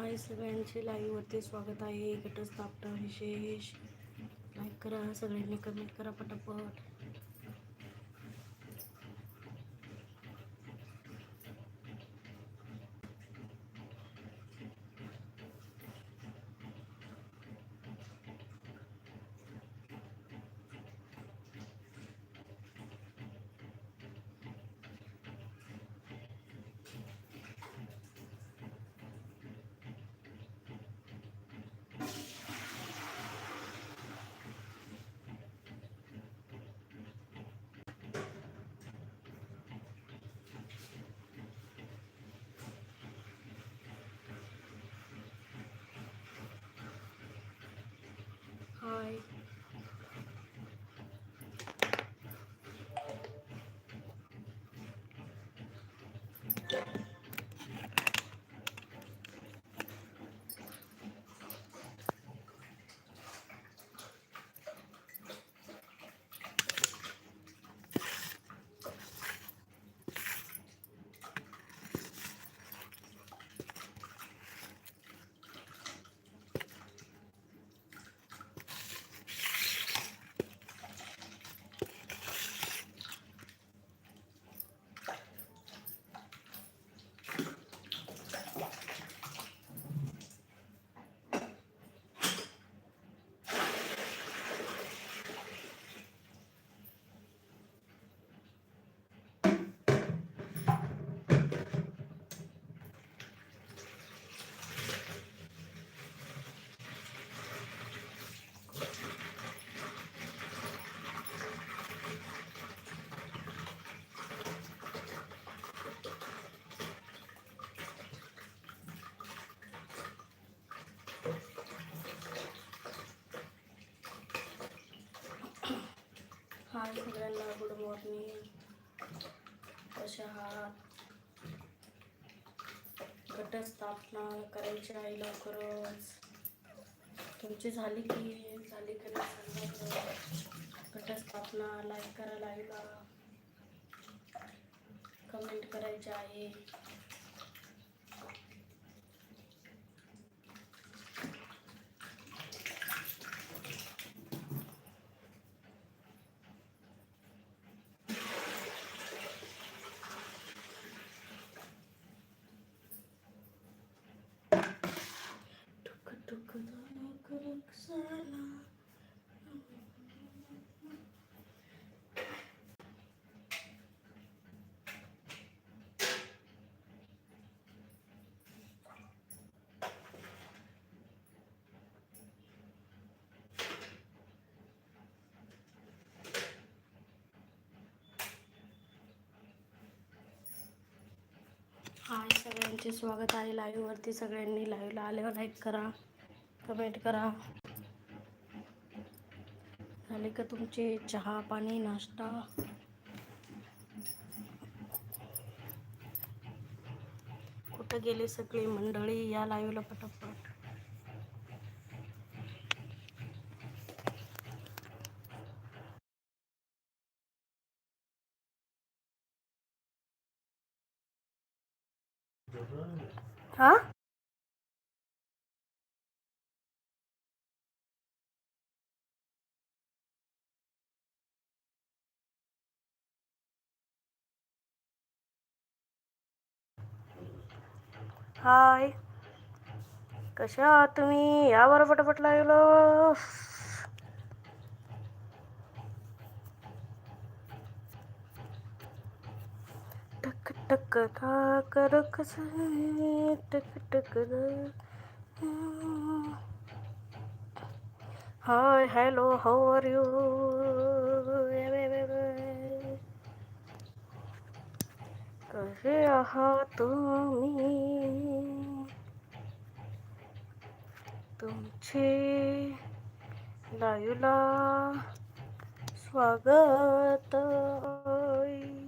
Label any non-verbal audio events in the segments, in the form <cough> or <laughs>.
हाय सगळ्यांचे लाईव्हवरती स्वागत आहे. घटस्थापना विशेष. लाईक करा सगळ्यांनी कमेंट करा पटापट. हाय सगळ्यांना गुड मॉर्निंग कशा आहात? घटस्थापना करायची आहे लवकरच. तुमची झाली की झाली की नाही सांगा घटस्थापना लाईक करायला कमेंट करायची आहे टुक टुक धडक रक्षाला हाय सगळ्यांचे स्वागत आहे लाईव्हवरती सगळ्यांनी लाईव्हला आल्यावर लाईक करा कमेंट करा. झाले का तुमचे चहा पाणी नाश्ता? कुठं गेले सगळी मंडळी? या लाईव्हला पटापट. हा? हाय. कशा आहात तुम्ही? या पटपट लागलो टक टक का कर कसं टक टक hi hello how are you कसे आहात तुम्ही? तुमचे लाईव्हला स्वागत आहे.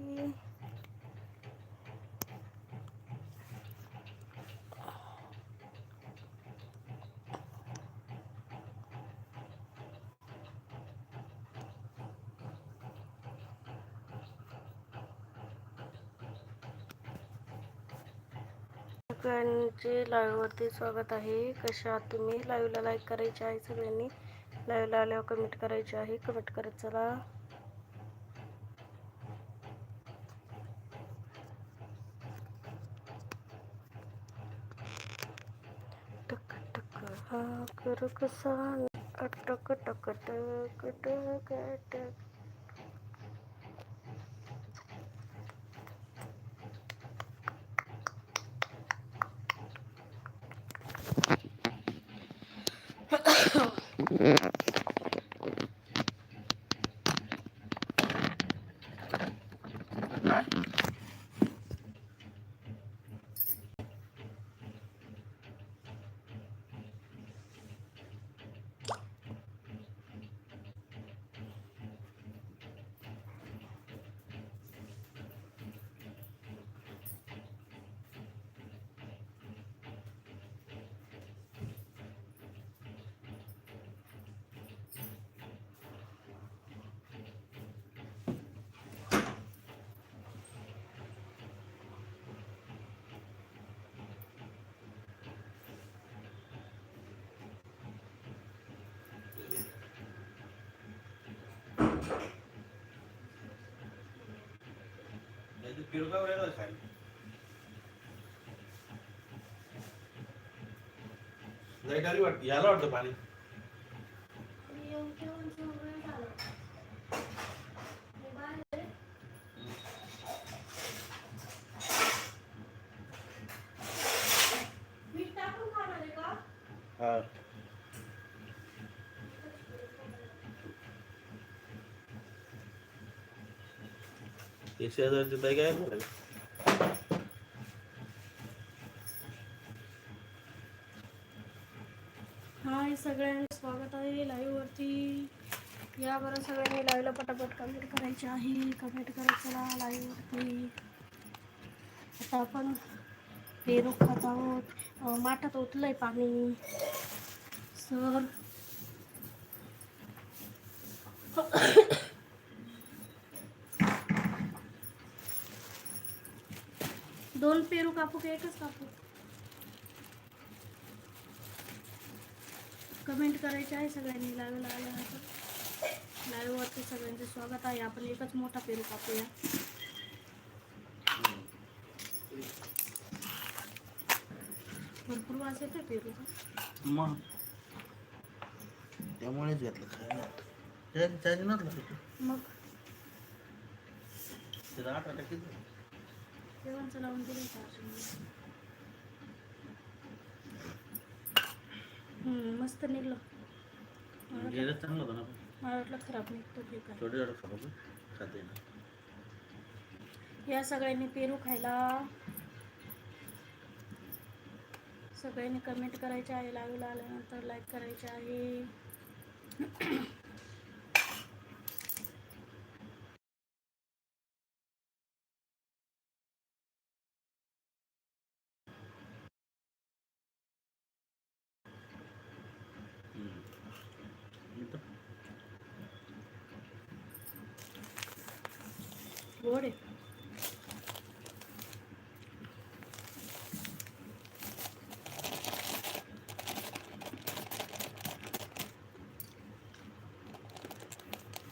सगळ्यांचे लाईव्हवरती स्वागत आहे. कशा आहात तुम्ही? लाईव्हला लाईक करायचे आहे सगळ्यांनी. लाईव्हला आल्यावर कमेंट करायचे आहे. कमेंट करत चला. टक टक हा कर कसा? टक टक टक टक टक. नाही तू पिरगा वेगळा खाईल लाइट याला वाटतं पाणी हा एकशे हजारची ताई काय हाय सगळ्यांचं स्वागत आहे लाईव्ह वरती. या बरं सगळ्यांनी लाईव्हला पटापट कमेंट करायची आहे. कमेंट करत चला लाईव्ह वरती. आता आपण पेरू खात आहोत. माठात ओतलंय पाणी. सर. दोन पेरू कापू की? एकच कापू? कमेंट करायचे आहे सगळ्यांनी. लाईव्हला आल्यानंतर लाईव्हवरती सगळ्यांचे स्वागत आहे. आपण एकच मोठा पेरू कापूया. भरपूर वास येते पेरूचा. मग? त्यामुळेच घेतलं खायला. चार्जिंग मग? त्याचा आठ अटॅक किती? जेवणचं लावून दिलं मस्त निघलं. वाटलं- गेलं चांगलं होतं ना. पण मला वाटलं खराब निघतो की काय खाते ना. या सगळ्यांनी पेरू खायला. सगळ्यांनी कमेंट करायचे आहे लाईव्हला आल्यानंतर लाईक करायचे आहे इथं. गोड आहे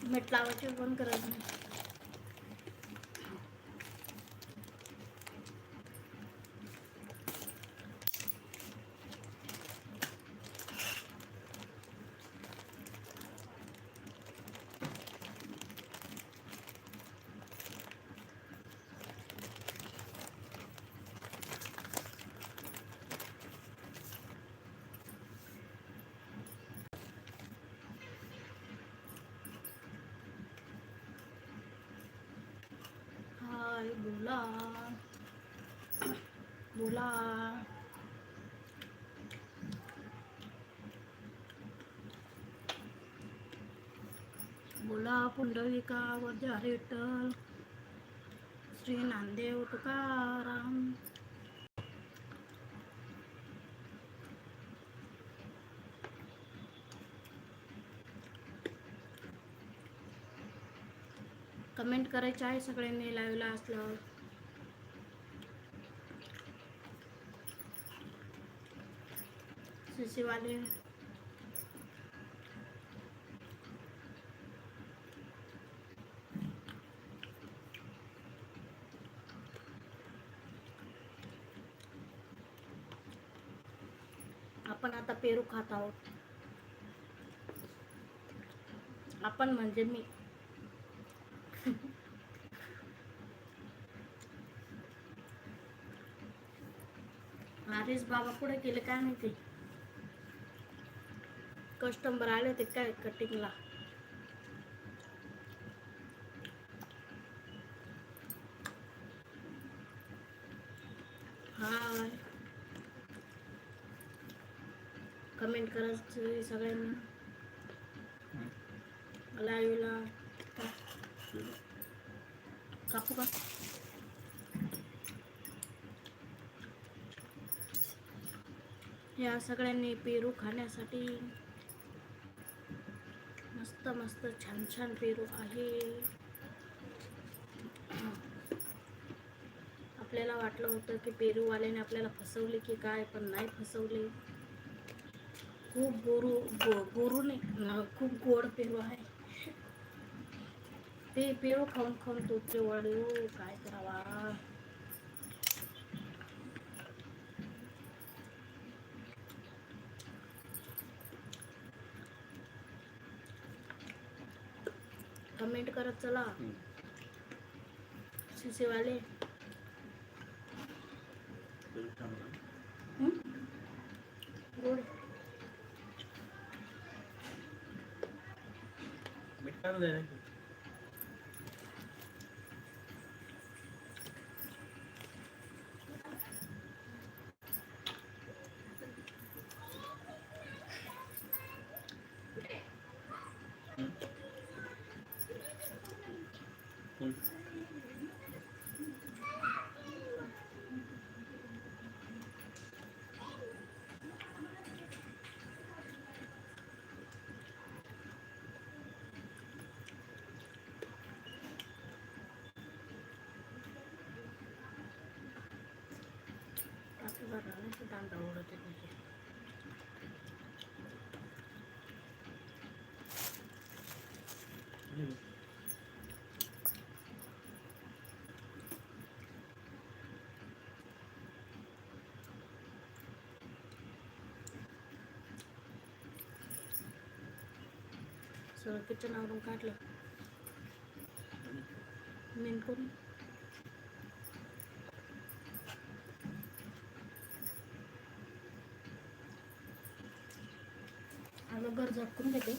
मीठ लावायची पण गरज नाही हाय बोला बोला बोला पुंडलिका वजा विठ्ठल श्री नामदेव तुकाराम. कमेंट करायचं आहे सगळ्यांनी लाईव्हला असल्यावर. शिवाले आपण आता पेरू खात आहोत. आपण म्हणजे मी. हरीश बाबा पुढे गेले काय माहिती? कस्टमर आले होते काय कटिंगला हाय. कमेंट करायचं सगळ्यांना. लाईव्हला कापू का? या सगळ्यांनी पेरू खाण्यासाठी. मस्त मस्त छान छान पेरू आहे. आपल्याला वाटलं होतं की पेरूवाल्याने आपल्याला फसवले की काय पण नाही फसवले. खूप गोरू गो गोरू नाही खूप गोड पेरू आहे. ते पेरू खाऊन खाऊन तोचे वळले काय करावा? कमेंट करत चला. शिसेवाले हं? गोड मीठ आता बघा ना, ते दांडा उडत आहे तिथे. हम्म. घर झटकून घेते.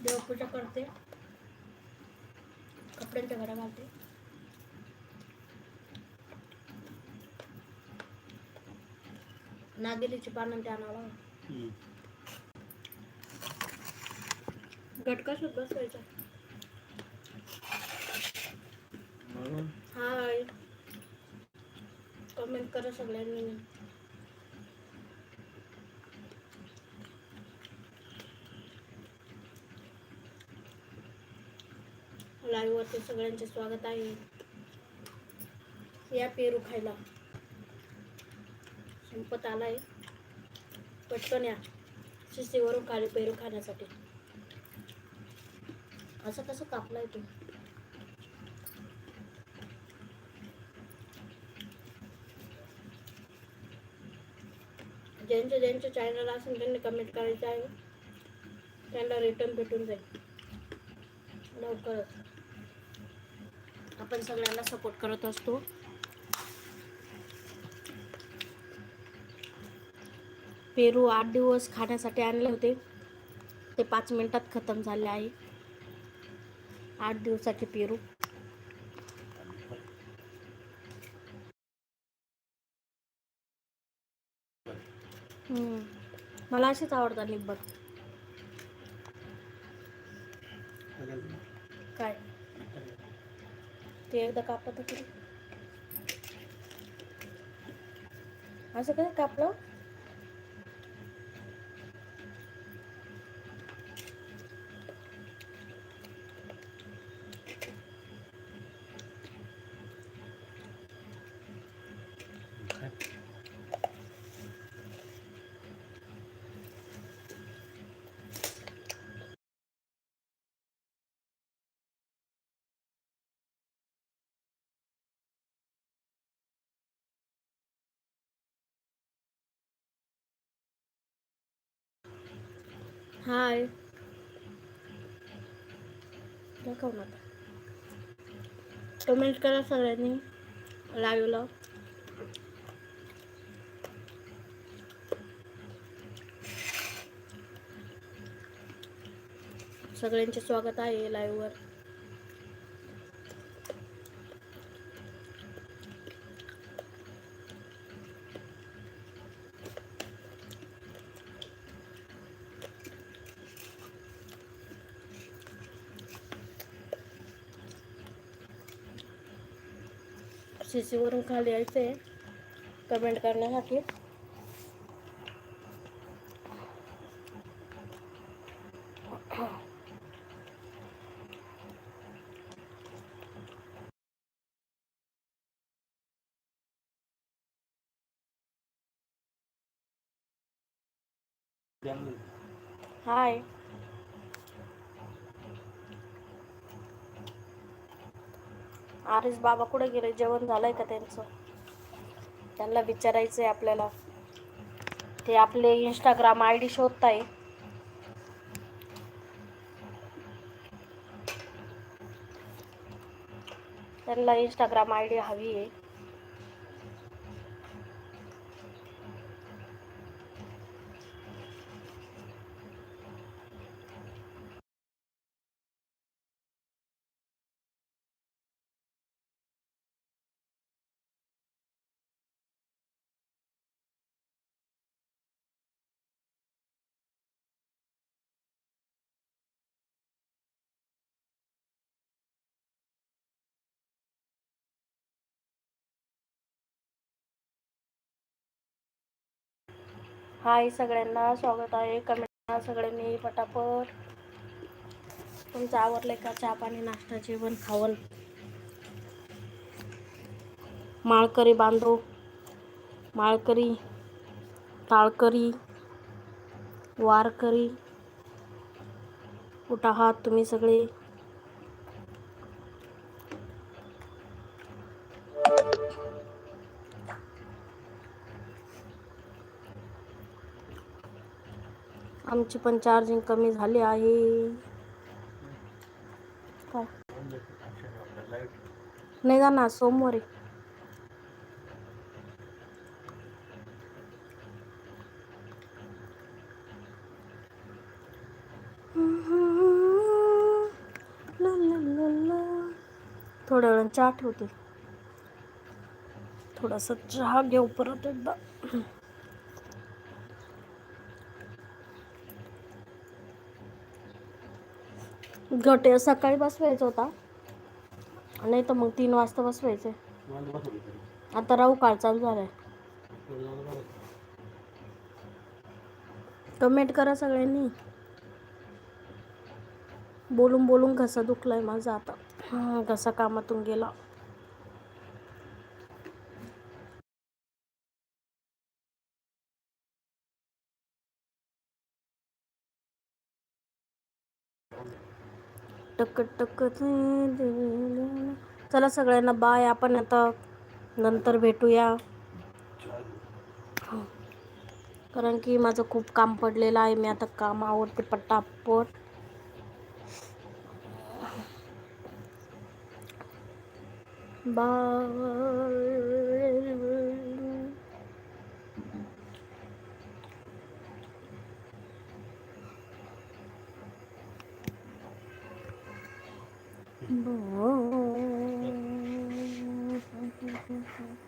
देवपूजा करते. कपड्यांच्या घड्या घालते. नागेलीची पानं ते आणावं लागेल. हम्म. गटका सुद्धा बसवायचा हाय. कमेंट करा सगळ्यांनी. लाईव्हवरती सगळ्यांचे स्वागत आहे. या पेरू खायला. संपत आलाय. पटकन या. शिस्तीवरून खाली पेरू खाण्यासाठी. असं कसं कापलाय तू? ज्यांचे ज्यांचे चॅनल असेल त्यांनी कमेंट करायचं आहे. त्यांना रिटर्न भेटून जाईल. लवकरच. आपण सगळ्यांना सपोर्ट करत असतो. पेरू आठ दिवस खाण्यासाठी आणले होते. ते पाच मिनिटात खतम झाले आहे. आठ दिवसाचे पेरू. हम्म. मला असेच आवडतात निब्बर काय ते एकदा कापत तरी असं काय कापलं? हाय दाखव ना कमेंट करा सगळ्यांनी लाईव्हला सगळ्यांचे स्वागत आहे लाईव्हवर सीसीवरून खाली यायचे कमेंट करण्यासाठी. हाय आरिस बाबा कुठे गेले? जेवण झालंय का त्यांचं? त्यांना विचारायचंय आपल्याला. ते आपले इंस्टाग्राम आय डी शोधताय. त्यांना इंस्टाग्राम आय डी हवी आहे. हाय सगळ्यांना स्वागत आहे. कमेंट सगळ्यांनी पटापट. तुमचं आवडलंय का चहा पाणी नाश्ता जेवण खावण? माळकरी बांधव माळकरी ताळकरी वारकरी. कुठं आहात तुम्ही सगळे. आमची पण चार्जिंग कमी झाली आहे. काय? नाही जाणार सोमवारी. थोड्या वेळानं चहा ठेवते. थोडासा चहा घेऊ परत एकदा. घट सकाळी बसवायचा होता. नाही तर मग तीन वाजता बसवायचे. आता राहू काळ चालू झालाय. कमेंट करा सगळ्यांनी. बोलून बोलून घसा दुखलाय माझा आता. घसा कामातून गेला. टक टक चला सगळ्यांना बाय आपण आता नंतर भेटूया. हो. कारण की माझं खूप काम पडलेलं आहे. मी आता काम आवडते पटापट. Bye Bo. <laughs>